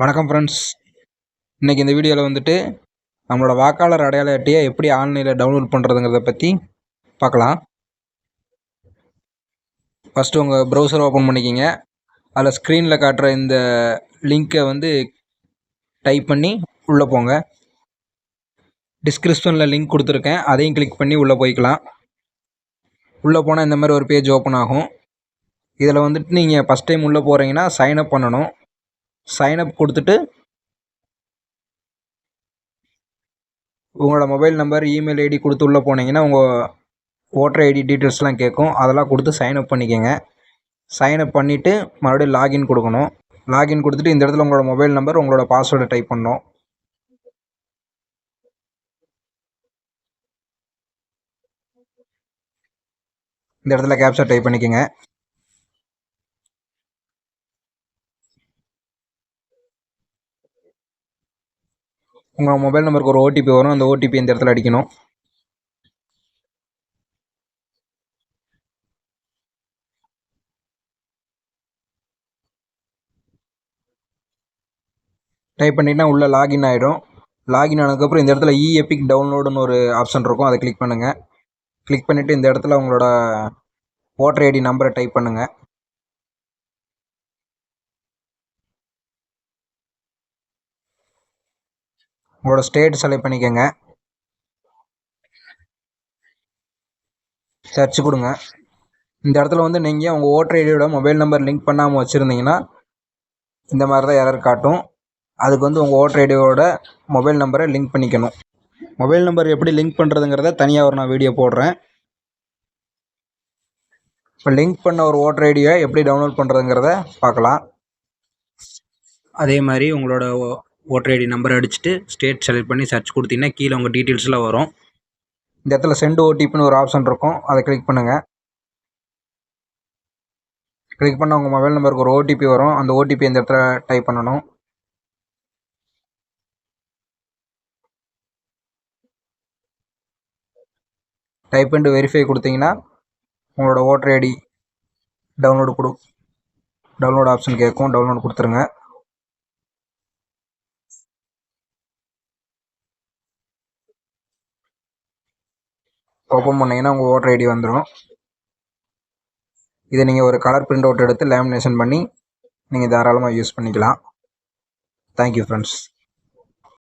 வணக்கம் ஃப்ரெண்ட்ஸ் இன்றைக்கி இந்த வீடியோவில் வந்துட்டு நம்மளோட வாக்காளர் அடையாள அட்டையை எப்படி ஆன்லைனில் டவுன்லோட் பண்ணுறதுங்கிறத பற்றி பார்க்கலாம். ஃபஸ்ட்டு உங்கள் ப்ரௌசர் ஓப்பன் பண்ணிக்கிங்க. அதில் ஸ்க்ரீனில் காட்டுற இந்த லிங்க்கை வந்து டைப் பண்ணி உள்ளே போங்க. டிஸ்கிரிப்ஷனில் லிங்க் கொடுத்துருக்கேன். அதையும் கிளிக் பண்ணி உள்ளே போய்க்கலாம். உள்ளே போனால் இந்த மாதிரி ஒரு பேஜ் ஓப்பன் ஆகும். இதில் வந்துட்டு நீங்கள் ஃபஸ்ட் டைம் உள்ளே போகிறீங்கன்னா சைன் அப் பண்ணணும். சைன் அப் கொடுத்துட்டு உங்களோட மொபைல் நம்பர் இமெயில் ஐடி கொடுத்து உள்ளே போனீங்கன்னா உங்கள் ஓட்டர் ஐடி டீட்டெயில்ஸ்லாம் கேட்கும். அதெல்லாம் கொடுத்து சைன்அப் பண்ணிக்கோங்க. சைன் அப் பண்ணிவிட்டு மறுபடியும் லாகின் கொடுக்கணும். லாகின் கொடுத்துட்டு இந்த இடத்துல உங்களோட மொபைல் நம்பர் உங்களோட பாஸ்வேர்டை டைப் பண்ணணும். இந்த இடத்துல கேப்சர் டைப் பண்ணிக்கோங்க. உங்கள் மொபைல் நம்பருக்கு ஒரு ஓடிபி வரும். அந்த ஓடிபி இந்த இடத்துல அடிக்கணும்? டைப் பண்ணிட்டா உள்ளே லாகின் ஆகிடும் லாகின் ஆனதுக்கப்புறம் இந்த இடத்துல இ எபிக் டவுன்லோடுன்னு ஒரு ஆப்ஷன் இருக்கும். அதை கிளிக் பண்ணுங்கள் கிளிக் பண்ணிவிட்டு இந்த இடத்துல உங்களோட ஓட்டர் ஐடி நம்பரை டைப் பண்ணுங்கள் உங்களோட ஸ்டேட் செலக்ட் பண்ணிக்கோங்க. சர்ச் கொடுங்க. இந்த இடத்துல வந்து நீங்கள் உங்கள் ஓட்டர் ஐடியோட மொபைல் நம்பர் லிங்க் பண்ணாமல் வச்சுருந்தீங்கன்னா இந்த மாதிரி தான் எரர் காட்டும். அதுக்கு வந்து உங்கள் ஓட்டர் ஐடியோட மொபைல் நம்பரை லிங்க் பண்ணிக்கணும். மொபைல் நம்பர் எப்படி லிங்க் பண்ணுறதுங்கிறத தனியாக ஒரு நான் வீடியோ போடுறேன். இப்போ லிங்க் பண்ண ஒரு ஓட்டர் ஐடியை எப்படி டவுன்லோட் பண்ணுறதுங்கிறத பார்க்கலாம். அதே மாதிரி உங்களோட ஓட்டர் ஐடி நம்பர் அடிச்சுட்டு ஸ்டேட் செலக்ட் பண்ணி சர்ச் கொடுத்தீங்கன்னா கீழே உங்கள் டீட்டெயில்ஸ்லாம் வரும். இந்த இடத்துல சென்ட் ஓடிபின்னு ஒரு ஆப்ஷன் இருக்கும். அதை கிளிக் பண்ணுங்கள் கிளிக் பண்ண உங்கள் மொபைல் நம்பருக்கு ஒரு ஓடிபி வரும். அந்த ஓடிபி இந்த இடத்துல டைப் பண்ணணும். டைப் பண்ணிட்டு வெரிஃபை கொடுத்தீங்கன்னா உங்களோட ஓட்டர் ஐடி டவுன்லோடு கொடு. டவுன்லோட் ஆப்ஷன் கேட்கும். டவுன்லோட் கொடுத்துருங்க. ஓப்பன் பண்ணிங்கன்னா உங்கள் ஓட்டர் ஐடி வந்துடும் இதை நீங்கள் ஒரு கலர் பிரிண்ட் அவுட் எடுத்து லேமினேஷன் பண்ணி நீங்கள் தாராளமாக யூஸ் பண்ணிக்கலாம். Thank you friends